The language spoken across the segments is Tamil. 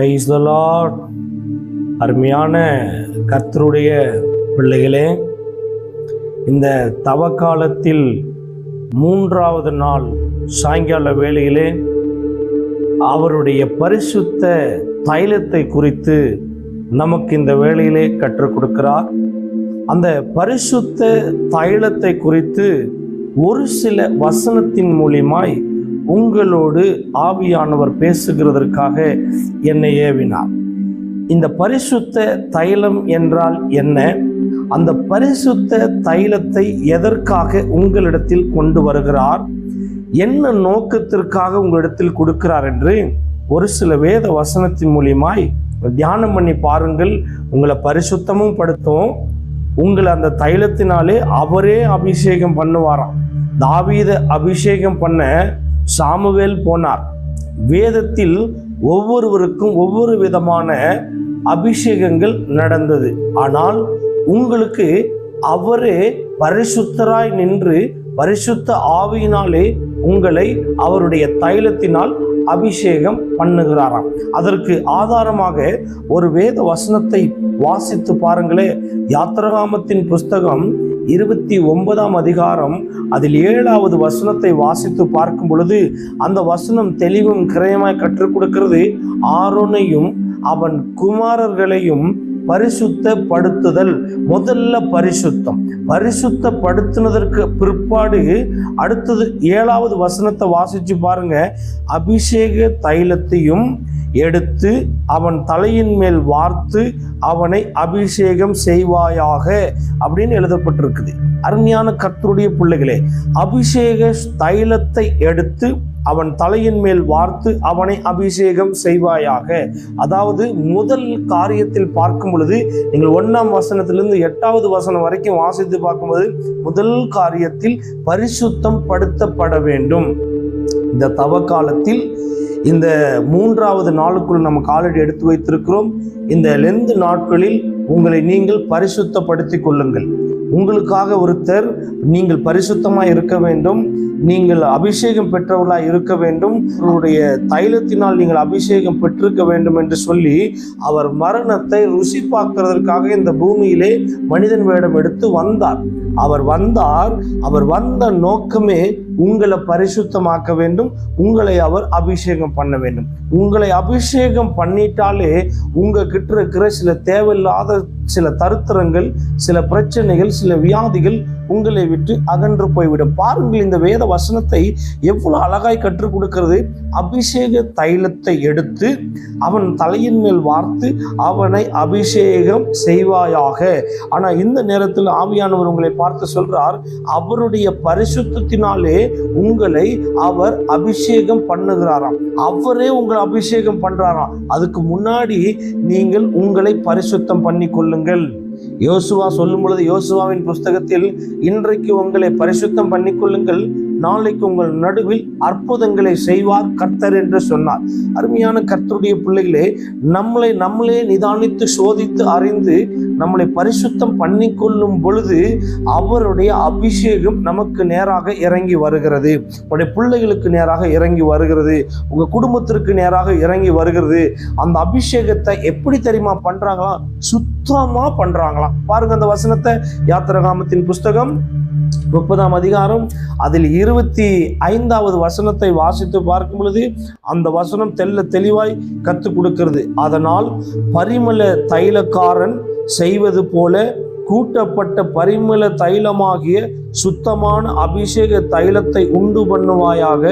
பிரைஸ் த லார்ட் அருமையான கர்த்தருடைய பிள்ளைகளே இந்த தவக்காலத்தில் மூன்றாவது நாள் சாயங்கால வேளையிலே அவருடைய பரிசுத்த தைலத்தை குறித்து நமக்கு இந்த வேளையிலே கற்றுக் கொடுக்கிறார். அந்த பரிசுத்த தைலத்தை குறித்து ஒரு சில வசனத்தின் மூலியமாய் உங்களோடு ஆவியானவர் பேசுகிறதற்காக என்னை ஏவினார். இந்த பரிசுத்த தைலம் என்றால் என்ன? அந்த பரிசுத்த தைலத்தை எதற்காக உங்களிடத்தில் கொண்டு வருகிறார்? என்ன நோக்கத்திற்காக உங்களிடத்தில் கொடுக்கிறார் என்று ஒரு சில வேத வசனத்தின் மூலியமாய் தியானம் பண்ணி பாருங்கள். உங்களை பரிசுத்தமும் படுத்தும். உங்களை அந்த தைலத்தினாலே அவரே அபிஷேகம் பண்ணுவாராம். தாவீத அபிஷேகம் பண்ண சாமுவேல் போனார். வேதத்தில் ஒவ்வொருவருக்கும் ஒவ்வொரு விதமான அபிஷேகங்கள் நடந்தது. ஆனால் உங்களுக்கு அவரே பரிசுத்தராய் நின்று பரிசுத்த ஆவியினாலே உங்களை அவருடைய தைலத்தினால் அபிஷேகம் பண்ணுகிறாராம். அதற்கு ஆதாரமாக ஒரு வேத வசனத்தை வாசித்து பாருங்களே யாத்திரகாமத்தின் புஸ்தகம் இருபத்தி ஒன்பதாம் அதிகாரம் அதில் ஏழாவது வசனத்தை வாசித்து பார்க்கும் பொழுது அந்த வசனம் தெளிவும் கிரயமாய் கற்றுக் கொடுக்கிறது. ஆரோனையும் அவன் குமாரர்களையும் பரிசுத்தப்படுத்துதல். முதல்ல பரிசுத்தம். பரிசுத்தப்படுத்தினதற்கு பிற்பாடு அடுத்தது ஏழாவது வசனத்தை வாசிச்சு பாருங்க. அபிஷேக தைலத்தையும் எடுத்து அவன் தலையின் மேல் வார்த்து அவனை அபிஷேகம் செய்வாயாக அப்படின்னு எழுதப்பட்டிருக்குது. அருமையான கத்தருடைய பிள்ளைகளே அபிஷேக தைலத்தை எடுத்து அவன் தலையின் மேல் வார்த்து அவனை அபிஷேகம் செய்வாயாக. அதாவது முதல் காரியத்தில் பார்க்கும் பொழுது நீங்கள் ஒன்றாம் வசனத்திலிருந்து எட்டாவது வசனம் வரைக்கும் வாசித்து பார்க்கும்போது முதல் காரியத்தில் பரிசுத்தம் படுத்தப்பட வேண்டும். இந்த தவ காலத்தில் இந்த மூன்றாவது நாளுக்குள் நம்ம காலடி எடுத்து வைத்திருக்கிறோம். இந்த லெந்து நாட்களில் உங்களை நீங்கள் பரிசுத்தப்படுத்திக் கொள்ளுங்கள். உங்களுக்காக ஒருத்தர் நீங்கள் பரிசுத்தமாக இருக்க வேண்டும். நீங்கள் அபிஷேகம் பெற்றவர்களாக இருக்க வேண்டும். உங்களுடைய தைலத்தினால் நீங்கள் அபிஷேகம் பெற்றிருக்க வேண்டும் என்று சொல்லி அவர் மரணத்தை ருசி பார்க்கிறதற்காக இந்த பூமியிலே மனிதன் வேடம் எடுத்து வந்தார். அவர் வந்தார். அவர் வந்த நோக்கமே உங்களை பரிசுத்தமாக்க வேண்டும். உங்களை அவர் அபிஷேகம் பண்ண வேண்டும். உங்களை அபிஷேகம் பண்ணிட்டாலே உங்ககிட்ட இருக்கிற சில தேவையில்லாத சில தருத்திரங்கள் சில பிரச்சனைகள் சில வியாதிகள் உங்களை விட்டு அகன்று போய்விடும். பாருங்கள் இந்த வேத வசனத்தை எவ்வளவு அழகாய் கற்றுக் கொடுக்கிறது. அபிஷேக தைலத்தை எடுத்து அவன் தலையின் மேல் வார்த்து அவனை அபிஷேகம் செய்வாயாக. ஆனா இந்த நேரத்தில் ஆவியானவர் உங்களை பார்த்து சொல்றார் அவருடைய பரிசுத்தத்தினாலே உங்களை அவர் அபிஷேகம் பண்ணுகிறாராம். அவரே உங்களை அபிஷேகம் பண்றாராம். அதுக்கு முன்னாடி நீங்கள் உங்களை பரிசுத்தம் பண்ணி கொள்ளுங்கள் யோசுவா சொல்லும் பொழுது யோசுவாவின் புஸ்தகத்தில் இன்றைக்கு உங்களை பரிசுத்தம் பண்ணிக்கொள்ளுங்கள். நாளைக்கு உங்கள் நடுவில் அற்புதங்களை செய்வார் கர்த்தர் என்று சொன்னார். அருமையான கர்த்தருடைய பிள்ளைகளே நம்மளை நம்மளே நிதானித்து சோதித்து அறிந்து நம்மளை பரிசுத்தம் பண்ணிக்கொள்ளும் பொழுது அவருடைய அபிஷேகம் நமக்கு நேராக இறங்கி வருகிறது. உடைய பிள்ளைகளுக்கு நேராக இறங்கி வருகிறது. உங்க குடும்பத்திற்கு நேராக இறங்கி வருகிறது. அந்த அபிஷேகத்தை எப்படி தெரியுமா பண்றாங்களா? சுத்தமா பண்றாங்களாம். பாருங்க அந்த வசனத்தை யாத்திரகாமத்தின் புஸ்தகம் முப்பதாம் அதிகாரம் அதில் இருபத்தி ஐந்தாவது வசனத்தை வாசித்து பார்க்கும் பொழுது அந்த வசனம் தெல்ல தெளிவாய் கற்றுக் கொடுக்கிறது. அதனால் பரிமள தைலக்காரன் செய்வது போல கூட்டப்பட்ட பரிமள தைலமாகிய சுத்தமான அபிஷேக தைலத்தை உண்டு பண்ணுவாயாக.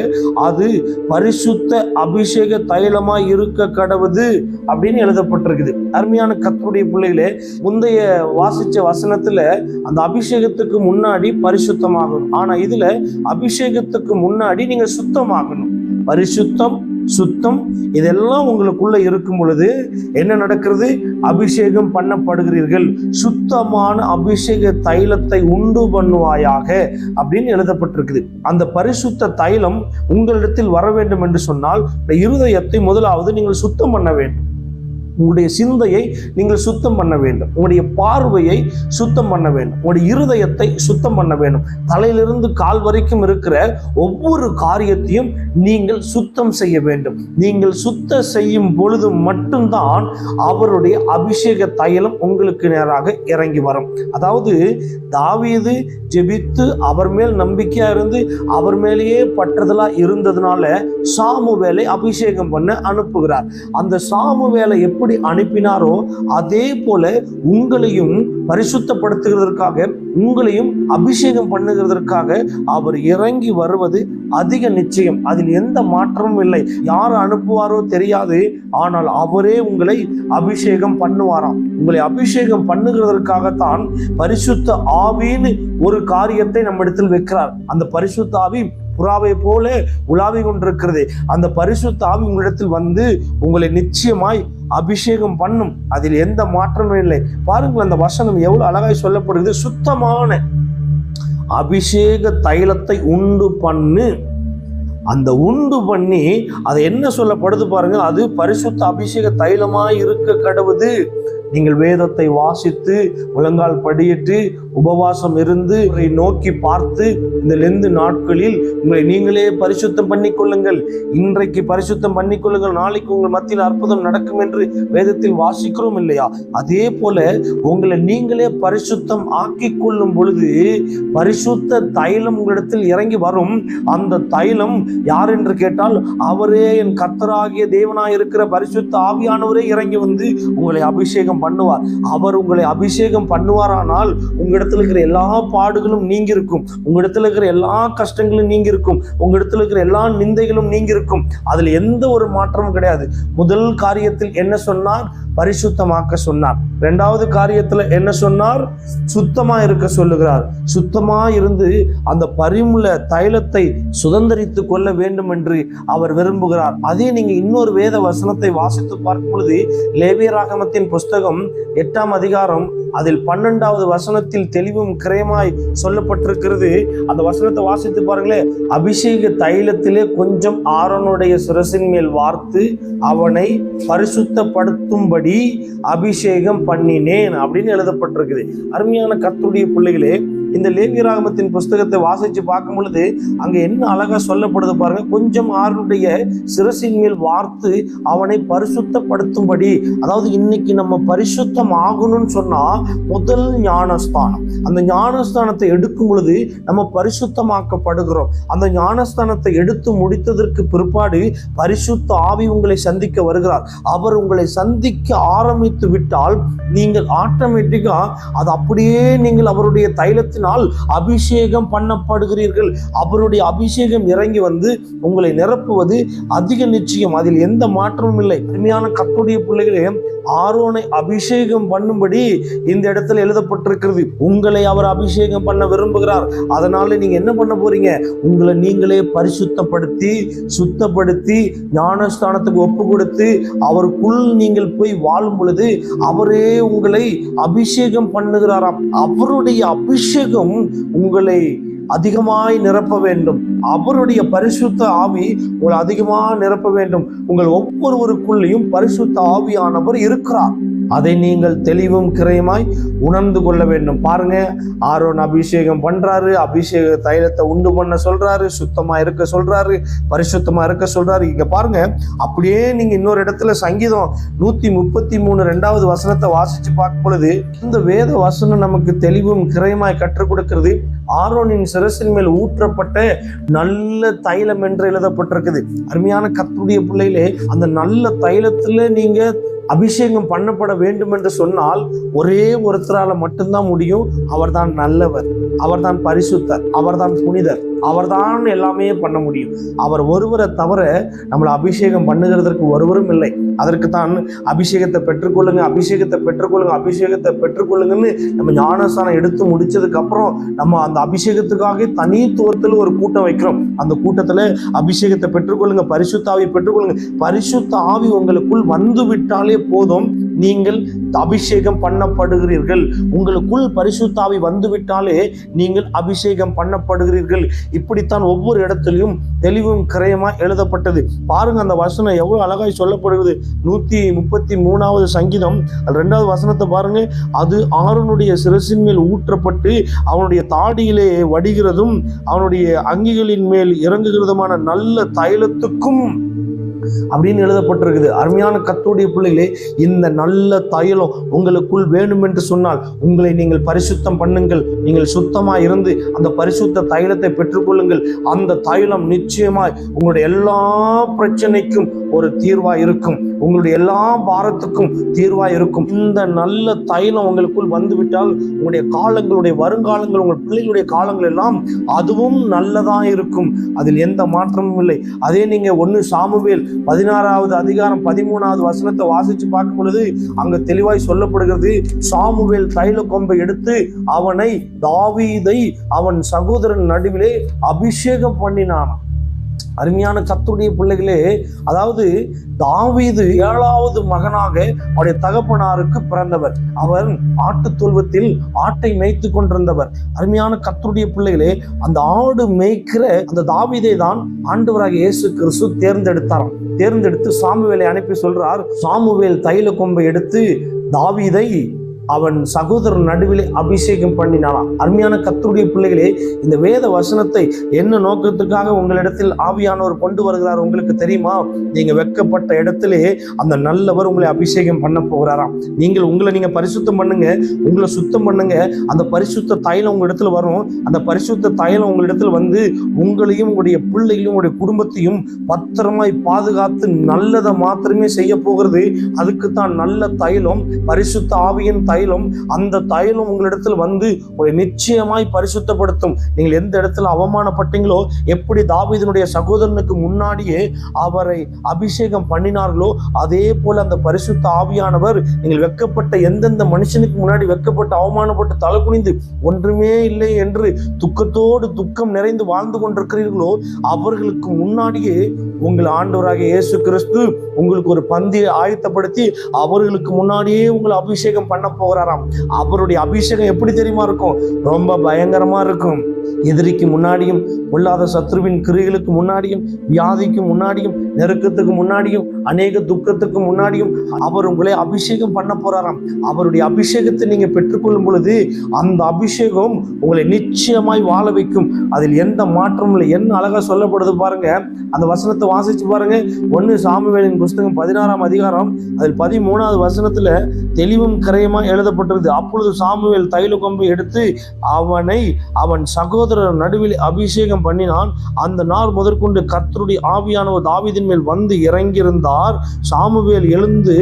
அது பரிசுத்த அபிஷேக தைலமாய் இருக்க கடவுது அப்படின்னு எழுதப்பட்டிருக்குது. அருமையான கத்தருடைய பிள்ளைகளே முந்தைய வாசிச்ச வசனத்துல அந்த அபிஷேகத்துக்கு முன்னாடி பரிசுத்தமாகணும். ஆனா இதுல அபிஷேகத்துக்கு முன்னாடி நீங்க சுத்தமாகணும். பரிசுத்தம் சுத்தம் இதெல்லாம் உங்களுக்குள்ள இருக்கும் பொழுது என்ன நடக்கிறது? அபிஷேகம் பண்ணப்படுகிறீர்கள். சுத்தமான அபிஷேக தைலத்தை உண்டு பண்ணுவாயாக அப்படின்னு எழுதப்பட்டிருக்குது. அந்த பரிசுத்த தைலம் உங்களிடத்தில் வர வேண்டும் என்று சொன்னால் இந்த இருதயத்தை முதலாவது நீங்கள் சுத்தம் பண்ண வேண்டும். உங்களுடைய சிந்தையை நீங்கள் சுத்தம் பண்ண வேண்டும். உங்களுடைய பார்வையை சுத்தம் பண்ண வேண்டும். உங்களுடைய இருதயத்தை சுத்தம் பண்ண வேண்டும். தலையிலிருந்து கால் வரைக்கும் இருக்கிற ஒவ்வொரு காரியத்தையும் நீங்கள் சுத்தம் செய்ய வேண்டும். நீங்கள் சுத்த செய்யும் பொழுது மட்டும்தான் அவருடைய அபிஷேக தைலம் உங்களுக்கு நேராக இறங்கி வரும். அதாவது தாவீது ஜெபித்து அவர் மேல் நம்பிக்கையா இருந்து அவர் மேலேயே பற்றுதலா இருந்ததுனால சாமு வேலை அபிஷேகம் பண்ண அனுப்புகிறார். அந்த சாமு வேலை எப்படி அனுப்பினாரோ அதே போல உங்களையும் பரிசுத்தப்படுத்துகிறதற்காக உங்களையும் அபிஷேகம் பண்ணுகிறதற்காக அவர் இறங்கி வருவது அதிக நிச்சயம். அதில் எந்த மாற்றமும் இல்லை. யார் அனுப்புவாரோ தெரியாது. ஆனால் அவரே உங்களை அபிஷேகம் பண்ணுவாராம். உங்களை அபிஷேகம் பண்ணுகிறதற்காகத்தான் பரிசுத்த ஆவின்னு ஒரு காரியத்தை நம்மிடத்தில் வைக்கிறார். அந்த பரிசுத்த ஆவி புறாவை போல உலாவி கொண்டிருக்கிறது. அந்த பரிசுத்த ஆவி உங்களிடத்தில் வந்து உங்களை நிச்சயமாய் அபிஷேகம் பண்ணும். அதில் எந்த மாற்றமும் இல்லை. பாருங்கள் அந்த வசனம் எவ்வளவு அழகாய் சொல்லப்படுகிறது. சுத்தமான அபிஷேக தைலத்தை உண்டு பண்ணு. அந்த உண்டு பண்ணி அதை என்ன சொல்லப்படுது பாருங்க அது பரிசுத்த அபிஷேக தைலமாய் இருக்க கடவுது. நீங்கள் வேதத்தை வாசித்து முழங்கால் படியிட்டு உபவாசம் இருந்து உங்களை நோக்கி பார்த்து இந்த லெந்து நாட்களில் உங்களை நீங்களே பரிசுத்தம் பண்ணிக்கொள்ளுங்கள். இன்றைக்கு பரிசுத்தம் பண்ணிக்கொள்ளுங்கள். நாளைக்கு உங்கள் மத்தியில் அற்புதம் நடக்கும் என்று வேதத்தில் வாசிக்கிறோம் இல்லையா? அதே போல உங்களை நீங்களே பரிசுத்தம் ஆக்கி கொள்ளும் பொழுது பரிசுத்த தைலம் உங்களிடத்தில் இறங்கி வரும். அந்த தைலம் யார் என்று கேட்டால் அவரே என் கத்தராகிய தேவனாய் இருக்கிற பரிசுத்த ஆவியானவரே இறங்கி வந்து உங்களை அபிஷேகம் பண்ணுவார். அவர் உங்களை அபிஷேகம் பண்ணுவாரானால் உங்களிடத்தில் இருக்கிற எல்லா பாடுகளும் நீங்கி இருக்கும் உங்களிடத்தில் இருக்கிற எல்லா கஷ்டங்களும் நீங்கி இருக்கும் உங்களிடத்தில் இருக்கிற எல்லா நிந்தைகளும் நீங்கி இருக்கும் அதில் எந்த ஒரு மாற்றமும் கிடையாது. முதல் காரியத்தில் என்ன சொன்னார்? பரிசுத்தமாக்க சொன்னார். இரண்டாவது காரியத்துல என்ன சொன்னார்? சுத்தமா இருக்க சொல்லுகிறார். சுத்தமா இருந்து அந்த பரிமுள்ள தைலத்தை சுதந்திரித்து கொள்ள வேண்டும் என்று அவர் விரும்புகிறார். அதே நீங்க இன்னொரு வேத வசனத்தை வாசித்து பார்க்கும் பொழுது லேவியராகமத்தின் புஸ்தகம் எட்டாம் அதிகாரம் அதில் பன்னெண்டாவது வசனத்தில் தெளிவும் கிரயமாய் சொல்லப்பட்டிருக்கிறது. அந்த வசனத்தை வாசித்து பாருங்களேன். அபிஷேக தைலத்திலே கொஞ்சம் ஆரோனுடைய சிரசின் மேல் வார்த்து அவனை பரிசுத்தப்படுத்தும்படி அபிஷேகம் பண்ணினேன் அப்படின்னு எழுதப்பட்டிருக்குது. அருமையான கத்துடைய பிள்ளைகளே இந்த லேவியராகமத்தின் புஸ்தகத்தை வாசித்து பார்க்கும் பொழுது அங்கே என்ன அழகாக சொல்லப்படுது பாருங்க. கொஞ்சம் ஆறுடைய சிரசின் மேல் வார்த்து அவனை பரிசுத்தப்படுத்தும்படி. அதாவது இன்னைக்கு நம்ம பரிசுத்தம் ஆகணும்னு சொன்னால் முதல் ஞானஸ்தானம். அந்த ஞானஸ்தானத்தை எடுக்கும் பொழுது நம்ம பரிசுத்தமாக்கப்படுகிறோம். அந்த ஞானஸ்தானத்தை எடுத்து முடித்ததற்கு பிற்பாடு பரிசுத்த ஆவி உங்களை சந்திக்க வருகிறார். அவர் உங்களை சந்திக்க ஆரம்பித்து விட்டால் நீங்கள் ஆட்டோமேட்டிக்காக அது அப்படியே நீங்கள் அவருடைய தைலத்தை தைலத்தினால் அபிஷேகம் பண்ணப்படுகிறீர்கள். அவருடைய அபிஷேகம் இறங்கி வந்து உங்களை நிரப்புவது அதிக நிச்சயம். அதில் எந்த மாற்றமும் இல்லை. அருமையான கத்துடைய பிள்ளைகளே ஆரோனை அபிஷேகம் பண்ணும்படி இந்த இடத்துல எழுதப்பட்டிருக்கிறது. உங்களை அவர் அபிஷேகம் பண்ண விரும்புகிறார். அதனால நீங்க என்ன பண்ண போறீங்க? உங்களை நீங்களே பரிசுத்தப்படுத்தி சுத்தப்படுத்தி ஞானஸ்தானத்துக்கு ஒப்பு கொடுத்து அவருக்குள் நீங்கள் போய் வாழும் பொழுது அவரே உங்களை அபிஷேகம் பண்ணுகிறாராம். அவருடைய அபிஷேகம் உங்களை அதிகமாய் நிரப்ப வேண்டும். அவருடைய பரிசுத்த ஆவி உங்களை அதிகமாக நிரப்ப வேண்டும். உங்கள் ஒவ்வொருவருக்குள்ளேயும் பரிசுத்த ஆவியானவர் இருக்கிறார். அதை நீங்கள் தெளிவும் கிரையுமாய் உணர்ந்து கொள்ள வேண்டும். பாருங்க ஆரோன் அபிஷேகம் பண்றாரு அபிஷேக தைலத்தை உண்டு பண்ண சொல்றாரு சுத்தமா இருக்க சொல்றாரு பரிசுத்தமா இருக்க சொல்றாரு. இங்க பாருங்க அப்படியே நீங்க இன்னொரு இடத்துல சங்கீதம் நூத்தி முப்பத்தி மூணு ரெண்டாவது வசனத்தை வாசிச்சு பார்க்கும் பொழுது இந்த வேத வசனம் நமக்கு தெளிவும் கிரையுமாய் கற்றுக் கொடுக்கிறது. ஆரோனின் சிரசின் மேல் ஊற்றப்பட்ட நல்ல தைலம் என்று எழுதப்பட்டிருக்குது. அருமையான கத்துடைய பிள்ளையிலே அந்த நல்ல தைலத்துல நீங்க அபிஷேகம் பண்ணப்பட வேண்டும் என்று சொன்னால் ஒரே ஒருத்தரால் மட்டும்தான் முடியும். அவர்தான் நல்லவர். அவர்தான் பரிசுத்தர். அவர்தான் புனிதர். அவர் தான் எல்லாமே பண்ண முடியும். அவர் ஒருவரை தவிர நம்மளை அபிஷேகம் பண்ணுகிறதற்கு ஒருவரும் இல்லை. அதற்கு தான் அபிஷேகத்தை பெற்றுக்கொள்ளுங்க அபிஷேகத்தை பெற்றுக்கொள்ளுங்க அபிஷேகத்தை பெற்றுக்கொள்ளுங்கன்னு நம்ம ஞானஸ்தானம் எடுத்து முடிச்சதுக்கப்புறம் நம்ம அந்த அபிஷேகத்துக்காக தனித்துவத்தில் ஒரு கூட்டம் வைக்கிறோம். அந்த கூட்டத்தில் அபிஷேகத்தை பெற்றுக்கொள்ளுங்க பரிசுத்த ஆவி பெற்றுக்கொள்ளுங்க. பரிசுத்த ஆவி உங்களுக்குள் வந்து விட்டாலே போதும். நீங்கள் அபிஷேகம் பண்ணப்படுகிறீர்கள். உங்களுக்குள் பரிசுத்தாவி வந்துவிட்டாலே நீங்கள் அபிஷேகம் பண்ணப்படுகிறீர்கள். இப்படித்தான் ஒவ்வொரு இடத்துலையும் தெளிவும் கிரயமா எழுதப்பட்டது. பாருங்க அந்த வசனம் எவ்வளவு அழகாய் சொல்லப்படுகிறது. நூத்தி முப்பத்தி மூணாவது சங்கீதம் அது ரெண்டாவது வசனத்தை பாருங்க. அது ஆறுனுடைய சிரசின் மேல் ஊற்றப்பட்டு அவனுடைய தாடியிலே வடிகிறதும் அவனுடைய அங்கிகளின் மேல் இறங்குகிறதுமான நல்ல தைலத்துக்கும் அப்படின்னு எழுதப்பட்டிருக்குது. அருமையான கத்தோடைய பிள்ளைகளே இந்த நல்ல தைலம் உங்களுக்குள் வேண்டும் என்று சொன்னால் உங்களை நீங்கள் பரிசுத்தம் பண்ணுங்கள். நீங்கள் சுத்தமா இருந்து அந்த பரிசுத்த தைலத்தை பெற்றுக்கொள்ளுங்கள். அந்த தைலம் நிச்சயமாய் உங்களுடைய எல்லா பிரச்சனைக்கும் ஒரு தீர்வா இருக்கும். உங்களுடைய எல்லா பாரத்துக்கும் தீர்வா இருக்கும். இந்த நல்ல தைலம் உங்களுக்குள் வந்துவிட்டால் உங்களுடைய காலங்களுடைய வருங்காலங்கள் உங்கள் பிள்ளைகளுடைய காலங்கள் எல்லாம் அதுவும் நல்லதா இருக்கும். அதில் எந்த மாற்றமும் இல்லை. அதே நீங்க ஒன்னு சாமுவேல் பதினாறாவது அதிகாரம் பதிமூணாவது வசனத்தை வாசிச்சு பார்க்கும் பொழுது அங்க தெளிவாய் சொல்லப்படுகிறது சாமுவேல் தைல கொம்பை எடுத்து அவனை தாவீதை அவன் சகோதரன் நடுவிலே அபிஷேகம் பண்ணினான் அருமையான கத்துடைய பிள்ளைகளே அதாவது தாவீது ஏழாவது மகனாக அவருடைய தகப்பனாருக்கு பிறந்தவர். அவர் ஆட்டு தொல்வத்தில் ஆட்டை மேய்த்து கொண்டிருந்தவர். அருமையான கத்துடைய பிள்ளைகளே அந்த ஆடு மேய்க்கிற அந்த தாவீதை தான் ஆண்டவராக இயேசு கிறிஸ்து தேர்ந்தெடுத்தாராம் தேர்ந்தெடுத்து சாமுவேலை அனுப்பி சொல்றார் சாமுவேல் தைல கொம்பை எடுத்து தாவீதை அவன் சகோதரன் நடுவிலே அபிஷேகம் பண்ணினானாம் அருமையான கத்தருடைய பிள்ளைகளே இந்த வேத வசனத்தை என்ன நோக்கத்துக்காக உங்களிடத்தில் ஆவியானவர் கொண்டு வருகிறார் உங்களுக்கு தெரியுமா? நீங்க வெட்கப்பட்ட இடத்திலே அந்த நல்லவர் உங்களை அபிஷேகம் பண்ண போகிறாராம். நீங்கள் உங்களை நீங்க பரிசுத்தம் பண்ணுங்க உங்களை சுத்தம் பண்ணுங்க. அந்த பரிசுத்த தைலம் உங்க இடத்துல வரும். அந்த பரிசுத்த தைலம் உங்களிடத்தில் வந்து உங்களையும் உங்களுடைய பிள்ளைகளையும் உங்களுடைய குடும்பத்தையும் பத்திரமாய் பாதுகாத்து நல்லதை மாத்திரமே செய்ய போகிறது. அதுக்கு தான் நல்ல தைலம் பரிசுத்த ஆவியின் தைலம் அந்த தைலம் உங்களிடத்தில் வந்து உங்களை நிச்சயமாய் பரிசுத்தப்படுத்தும். நீங்கள் எந்த இடத்துல அவமானப்பட்டீங்களோ எப்படி தாவிதனுடைய சகோதரனுக்கு முன்னாடியே அவரை அபிஷேகம் பண்ணினார்களோ அதே போல அந்த பரிசுத்த ஆவியானவர் நீங்கள் வெட்கப்பட்ட எந்தெந்த மனுஷனுக்கு முன்னாடி வெட்கப்பட்டு அவமானப்பட்டு தலை குனிந்து ஒன்றுமே இல்லை என்று துக்கத்தோடு துக்கம் நிறைந்து வாழ்ந்து கொண்டிருக்கிறீர்களோ அவர்களுக்கு முன்னாடியே உங்கள் ஆண்டவராக இயேசு கிறிஸ்து உங்களுக்கு ஒரு பந்தியை ஆயத்தப்படுத்தி அவர்களுக்கு முன்னாடியே உங்களை அபிஷேகம் பண்ண போறாராம். அவருடைய அபிஷேகம் எப்படி தெரியுமா இருக்கும்? ரொம்ப பயங்கரமா இருக்கும். எதிரிக்கு முன்னாடியும் பொல்லாத சத்ருவின் கிரிகளுக்கு முன்னாடியும் வியாதிக்கு முன்னாடியும் நெருக்கத்துக்கு முன்னாடியும் அநேக துக்கத்துக்கு முன்னாடியும் அவர் உங்களை அபிஷேகம் பண்ண போறாராம். அவருடைய அபிஷேகத்தை நீங்க பெற்றுக்கொள்ளும் பொழுது அந்த அபிஷேகம் உங்களை நிச்சயமாய் வாழ வைக்கும். அதில் எந்த மாற்றமும் இல்லை. என்ன அழகா சொல்லப்படுது பாருங்க. அந்த வசனத்தை வாசிச்சு பாருங்க. ஒன்னு சாமுவேலின் புஸ்தகம் பதினாறாம் அதிகாரம் அதில் பதிமூணாவது வசனத்துல தெளிவும் கரையுமா எழுதப்பட்டிருது அப்பொழுது சாமுவேல் தைல கொம்பை எடுத்து அவனை அவன் சகோதரர் நடுவில் அபிஷேகம் பண்ணினான். அந்த நாள் முதற்கொண்டு கர்த்தருடைய ஆவியானவர் தாவிதின் மேல் வந்து இறங்கியிருந்தார். சாமுவேல் எழுந்து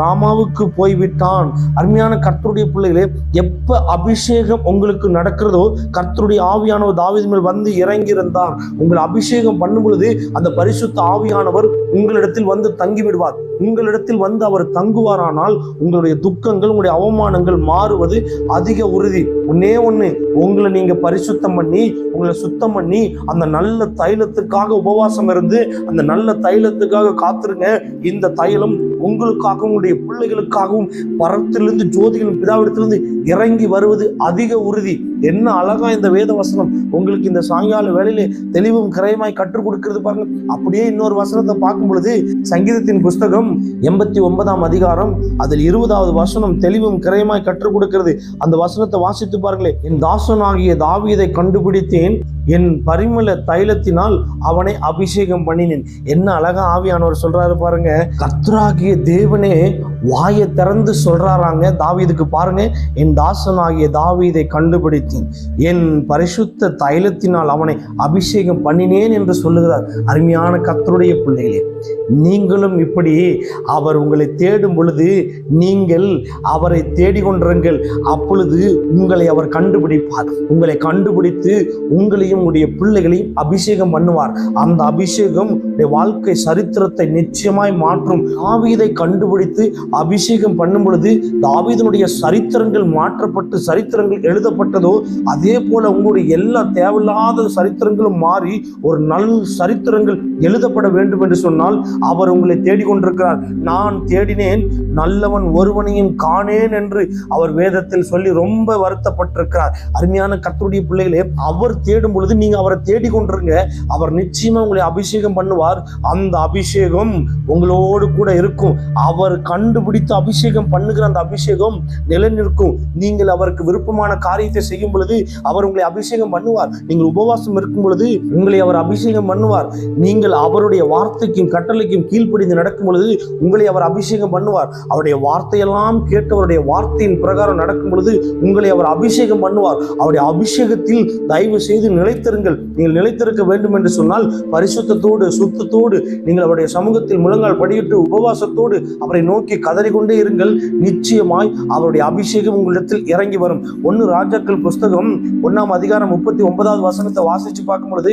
ராமாவுக்கு போய்விட்டான். அருமையான கர்த்தருடைய பிள்ளைகளே எப்ப அபிஷேகம் உங்களுக்கு நடக்கிறதோ கர்த்தருடைய ஆவியானவர் தாவீதின் மேல் வந்து இறங்கியிருந்தார். உங்களை அபிஷேகம் பண்ணும் பொழுது அந்த பரிசுத்த ஆவியானவர் உங்களிடத்தில் வந்து தங்கி விடுவார் உங்களிடத்தில் வந்து அவர் தங்குவாரானால் உங்களுடைய துக்கங்கள் உங்களுடைய அவமானங்கள் மாறுவது அதிக உறுதி. ஒன்னே ஒண்ணு உங்களை நீங்க பரிசுத்தம் பண்ணி உங்களை சுத்தம் பண்ணி அந்த நல்ல தைலத்துக்காக உபவாசம் இருந்து அந்த நல்ல தைலத்துக்காக காத்துருங்க. இந்த தைலம் உங்களுக்காகவும் உங்களுடைய பிள்ளைகளுக்காகவும் பரத்திலிருந்து ஜோதிகளும் பிதாவிடத்திலிருந்து இறங்கி வருவது அதிக உறுதி. என்ன அழகா இந்த வேத வசனம்? உங்களுக்கு இந்த சாயங்கால வேலையில தெளிவும் கரையுமாய் கற்றுக் கொடுக்கிறது பாருங்க. அப்படியே இன்னொரு வசனத்தை பார்க்கும் பொழுது சங்கீதத்தின் புஸ்தகம் எண்பத்தி ஒன்பதாம் அதிகாரம் அதில் இருபதாவது வசனம் தெளிவும் கரையுமாய் கற்றுக் கொடுக்கிறது. அந்த வசனத்தை வாசித்து பாருங்களேன். என் தாசனாகிய தாவீதை கண்டுபிடித்தேன். என் பரிமள தைலத்தினால் அவனை அபிஷேகம் பண்ணினேன். என்ன அழகா ஆவியானவர் சொல்றாரு பாருங்க. கத்ராகிய தேவனே வாயை திறந்து சொல்றாராங்க. தாவீதுக்கு பாருங்க. என் தாசனாகிய தாவீதை கண்டுபிடித்தேன். என் பரிசுத்த தைலத்தினால் அவனை அபிஷேகம் பண்ணினேன் என்று சொல்லுகிறார். அருமையான கத்தருடைய பிள்ளைகளே நீங்களும் இப்படி அவர் உங்களை தேடும் பொழுது நீங்கள் அவரை தேடிக்கொண்டிருங்கள். அப்பொழுது உங்களை அவர் கண்டுபிடிப்பார். உங்களை கண்டுபிடித்து உங்களை உங்களையும் உடைய பிள்ளைகளையும் அபிஷேகம் பண்ணுவார். அந்த அபிஷேகம் வாழ்க்கை சரித்திரத்தை நிச்சயமாய் மாற்றும். தாவீதை கண்டுபிடித்து அபிஷேகம் பண்ணும் பொழுது தாவீதனுடைய சரித்திரங்கள் மாற்றப்பட்டு சரித்திரங்கள் எழுதப்பட்டதோ அதே போல உங்களுடைய எல்லா தேவையில்லாத சரித்திரங்களும் மாறி ஒரு நல் சரித்திரங்கள் எழுதப்பட வேண்டும் என்று சொன்னால் அவர் உங்களை தேடிக்கொண்டிருக்கிறார். நான் தேடினேன் நல்லவன் ஒருவனையும் காணேன் என்று அவர் வேதத்தில் சொல்லி ரொம்ப வருத்தப்பட்டிருக்கிறார். அருமையான கத்தருடைய பிள்ளைகளே அவர் தேடும் பொழுது நீங்க அவரை தேடிக்கொண்டிருங்க. அவர் நிச்சயமா உங்களை அபிஷேகம் பண்ணுவார். அந்த அபிஷேகம் உங்களோடு கூட இருக்கும். அவர் கண்டுபிடித்து அபிஷேகம் பண்ணுகிற அந்த அபிஷேகம் நிலைநிற்கும். நீங்கள் அவருக்கு விருப்பமான காரியத்தை செய்யும் பொழுது அவர் உங்களை அபிஷேகம் பண்ணுவார். நீங்கள் உபவாசம் இருக்கும் பொழுது உங்களை அவர் அபிஷேகம் பண்ணுவார். நீங்கள் அவருடைய வார்த்தைக்கும் கட்டளைக்கும் கீழ்ப்படிந்து நடக்கும் பொழுது உங்களை அவர் அபிஷேகம் பண்ணுவார். அவருடைய வார்த்தையெல்லாம் கேட்டு அவருடைய வார்த்தையின் பிரகாரம் நடக்கும் பொழுது உங்களை அவர் அபிஷேகம் பண்ணுவார். அவருடைய அபிஷேகத்தில் தயவு செய்து நிலைத்திருங்கள். நீங்கள் நிலைத்திருக்க வேண்டும் என்று சொன்னால் பரிசுத்தத்தோடு சுத்தத்தோடு நீங்கள் அவருடைய சமூகத்தில் முழங்கால் படியிட்டு உபவாசத்தோடு அவரை நோக்கி கதறிக்கொண்டே இருங்கள். நிச்சயமாய் அவருடைய அபிஷேகம் உங்களிடத்தில் இறங்கி வரும். ஒன்னு ராஜாக்கள் புஸ்தகம் ஒன்னாம் அதிகாரம் முப்பத்தி ஒன்பதாவது வசனத்தை வாசிச்சு பார்க்கும் பொழுது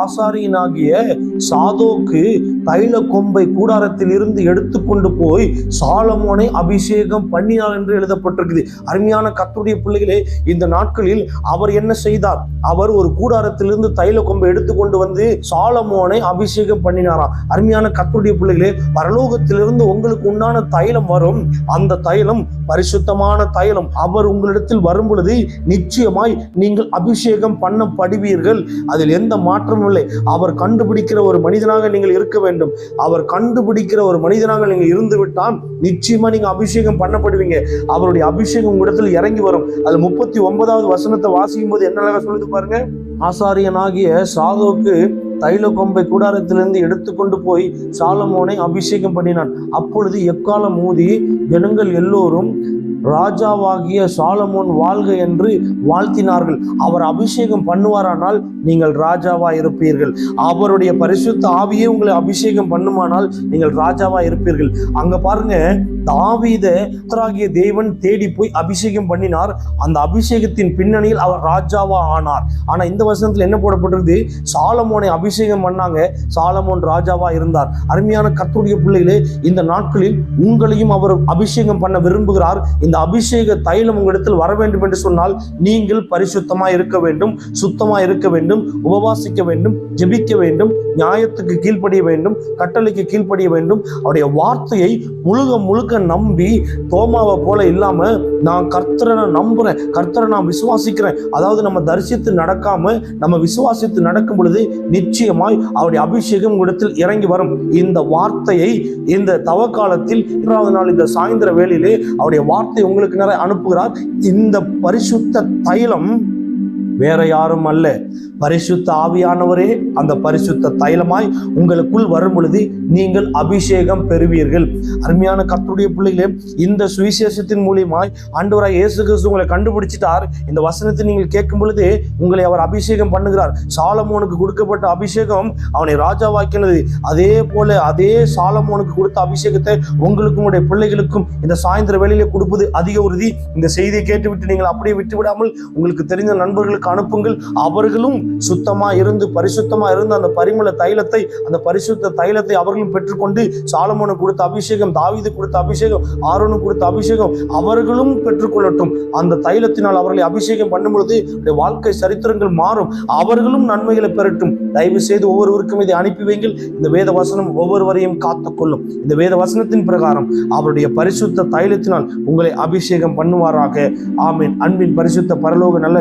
ஆசாரியனாகிய சாதோக்கு தைல கொம்பை கூடாரத்தில் இருந்து எடுத்துக்கொண்டு போய் சாலமோனை அபிஷேகம் பண்ணினார் என்று எழுதப்பட்டிருக்குது. அருமையான கத்துடைய பிள்ளைகளே இந்த நாட்களில் அவர் என்ன செய்தார்? அவர் ஒரு கூடாரத்திலிருந்து தைல கொம்பை எடுத்துக்கொண்டு வந்து சாலமோனை அபிஷேகம் பண்ணினாராம் அருமையான கத்துடைய பிள்ளைகளே பரலோகத்திலிருந்து உங்களுக்கு உண்டான தைலம் வரும். அந்த தைலம் பரிசுத்தமான தைலம். அவர் உங்களிடத்தில் வரும் பொழுது நிச்சயமாய் நீங்கள் அபிஷேகம் பண்ணப்படுவீர்கள். அதில் எந்த மாற்றமும் இல்லை. அவர் கண்டுபிடிக்கிற ஒரு மனிதனாக நீங்கள் இருக்க வேண்டும். அவர் கண்டுபிடிக்கிற ஒரு மனிதனாக நீங்க இருந்து விட்டால் நிச்சயமா நீங்க அபிஷேகம் பண்ணப்படுவீங்க. அவருடைய அபிஷேகம் உங்களிடத்தில் இறங்கி வரும். அது முப்பத்தி ஒன்பதாவது வசனத்தை வாசிக்கும் போது என்ன அழகா சொல்லுது பாருங்க? ஆசாரியனாகிய சாதோக்கு தைல கொம்பை கூடாரத்திலிருந்து எடுத்துக்கொண்டு போய் சாலமோனை அபிஷேகம் பண்ணினான். அப்பொழுது எக்காலம் ஊதி ஜனங்கள் எல்லோரும் ராஜாவாகிய சாலமோன் வாழ்க என்று வாழ்த்தினார்கள். அவர் அபிஷேகம் பண்ணுவாரானால் நீங்கள் ராஜாவா இருப்பீர்கள். அவருடைய பரிசுத்த ஆவியே உங்களை அபிஷேகம் பண்ணுமானால் நீங்கள் ராஜாவா இருப்பீர்கள். அங்க பாருங்க தாவீத தேவன் தேடி போய் அபிஷேகம் பண்ணினார். அந்த அபிஷேகத்தின் பின்னணியில் அவர் ராஜாவா ஆனார். ஆனா இந்த வசனத்துல என்ன போடப்பட்டிருக்கு சாலமோனை அபிஷேகம் பண்ணாங்க சாலமோன் ராஜாவா இருந்தார். அருமையான கத்துடைய பிள்ளைகளே இந்த நாட்களில் உங்களையும் அவர் அபிஷேகம் பண்ண விரும்புகிறார். இந்த அபிஷேக தைலம் உங்களிடத்தில் வர வேண்டும் என்று சொன்னால் நீங்கள் பரிசுத்தமாக இருக்க வேண்டும் சுத்தமாக இருக்க வேண்டும் உபவாசிக்க வேண்டும் ஜெபிக்க வேண்டும் நியாயத்துக்கு கீழ்ப்படிய வேண்டும் கட்டளைக்கு கீழ்ப்படிய வேண்டும். அவருடைய வார்த்தையை முழுக முழுக்க நம்பி தோமாவை போல இல்லாம நான் கர்த்தரை நான் நம்புறேன் கர்த்தரை நான் விசுவாசிக்கிறேன். அதாவது நம்ம தரிசித்து நடக்காம நம்ம விசுவாசித்து நடக்கும் பொழுது நிச்சயமாய் அவருடைய அபிஷேகம் இடத்தில் இறங்கி வரும். இந்த வார்த்தையை இந்த தவ காலத்தில் இரண்டாவது நாள் இந்த சாயந்தர வேளையிலே அவருடைய வார்த்தை உங்களுக்கு நிறைய அனுப்புகிறார். இந்த பரிசுத்த தைலம் வேற யாரும் அல்ல. பரிசுத்த ஆவியானவரே அந்த பரிசுத்த தைலமாய் உங்களுக்குள் வரும் பொழுது நீங்கள் அபிஷேகம் பெறுவீர்கள். அருமையான கத்துடைய பிள்ளைகளே இந்த சுவிசேஷத்தின் மூலியமாய் ஆண்டவராய் இயேசு கிறிஸ்து உங்களை கண்டுபிடிச்சிட்டார். இந்த வசனத்தை நீங்கள் கேட்கும் பொழுது உங்களை அவர் அபிஷேகம் பண்ணுகிறார். சாலமோனுக்கு கொடுக்கப்பட்ட அபிஷேகம் அவனை ராஜாவாக்கினது. அதே போல அதே சாலமோனுக்கு கொடுத்த அபிஷேகத்தை உங்களுக்கும் உங்களுடைய பிள்ளைகளுக்கும் இந்த சாயந்தர வேலையில கொடுப்பது அதிக உறுதி. இந்த செய்தியை கேட்டுவிட்டு நீங்கள் அப்படியே விட்டு விடாமல் உங்களுக்கு தெரிந்த நண்பர்களுக்கு அனுப்புங்கள். அவர்களும் சுத்தமா இருந்து பரிசுத்தமா இருந்து அந்த பரிமள தைலத்தை அந்த பரிசுத்த தைலத்தை அவர்களும் பெற்றுக்கொண்டு சாலமோனு கொடுத்த அபிஷேகம் தாவிது கொடுத்த அபிஷேகம் ஆரோனு கொடுத்த அபிஷேகம் அவர்களும் பெற்றுக்கொள்ளட்டும். அந்த தைலத்தினால் அவர்களை அபிஷேகம் பண்ணும் பொழுது வாழ்க்கை சரித்திரங்கள் மாறும். அவர்களும் நன்மைகளை பெறட்டும். தயவு செய்து ஒவ்வொருவருக்கும் இதை அனுப்பி வைங்கள். இந்த வேத வசனம் ஒவ்வொருவரையும் காத்துக்கொள்ளும். இந்த வேத வசனத்தின் பிரகாரம் அவருடைய பரிசுத்த தைலத்தினால் உங்களை அபிஷேகம் பண்ணுவாராக. ஆமீன். அன்பின் பரிசுத்த பரலோக நல்ல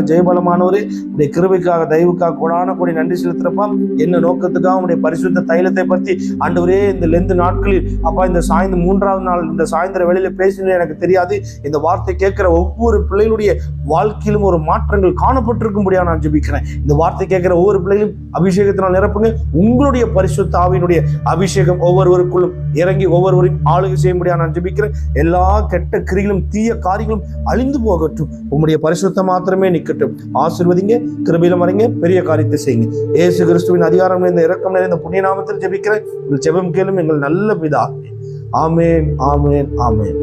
ஜெயபலமானவரே உடைய கிருபைக்காக தயவுக்காக கொடான கொடி நன்றி செலுத்துறப்பா. என்ன நோக்கத்துக்காக உடைய பரிசுத்த தைலத்தை பற்றி ஆண்டவரே இந்த லெந்து நாட்களில் அப்பா இந்த சாய்ந்து மூன்றாவது நாள் இந்த சாயந்தர வேளையில பேசினது எனக்கு தெரியாது. இந்த வார்த்தை கேட்கிற ஒவ்வொரு பிள்ளைகளுடைய வாழ்க்கையிலும் ஒரு மாற்றங்கள் காணப்பட்டிருக்கும்படியாக நான் ஜபிக்கிறேன். இந்த வார்த்தை கேட்கிற ஒவ்வொரு பிள்ளைகளும் அபிஷேகத்தினால் நிரப்புங்க உங்களுடைய பரிசுத்த ஆவியினுடைய அபிஷேகம் ஒவ்வொருவருக்குள்ளும் இறங்கி ஒவ்வொருவரையும் ஆளுகை செய்யும்படியாக நான் ஜபிக்கிறேன். எல்லா கெட்ட கிரிகளும் தீய காரியங்களும் அழிந்து போகட்டும். உங்களுடைய பரிசுத்த மாத்திரமே நிற்கட்டும் ஆசை ஆசிர்வதிங்க கிருபையில மறைங்க பெரிய காரியத்தை செய்யுங்க. ஏசு கிறிஸ்துவின் அதிகாரம் நிறைந்த இறக்கம் நிறைந்த புண்ணிய நாமத்தில் ஜெபிக்கிறேன். உங்கள் ஜெபம் கேளும் எங்கள் நல்ல பிதா ஆமேன் ஆமேன் ஆமேன்.